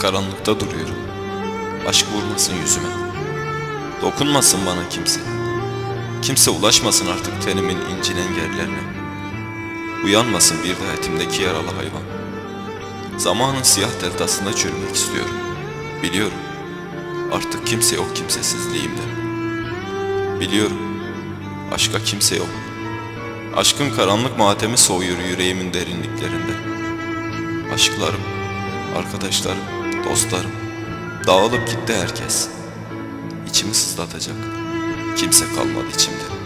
Karanlıkta duruyorum. Aşk vurmasın yüzüme. Dokunmasın bana kimse. Kimse ulaşmasın artık tenimin incinen yerlerine. Uyanmasın bir daha etimdeki yaralı hayvan. Zamanın siyah deltasında çürümek istiyorum. Biliyorum. Artık kimse yok kimsesizliğimde. Biliyorum. Aşka kimse yok. Aşkın karanlık matemi soğuyor yüreğimin derinliklerinde. Aşklarım, arkadaşlarım, dostlarım. Dağılıp gitti herkes. İçimi sızlatacak. Kimse kalmadı içimde.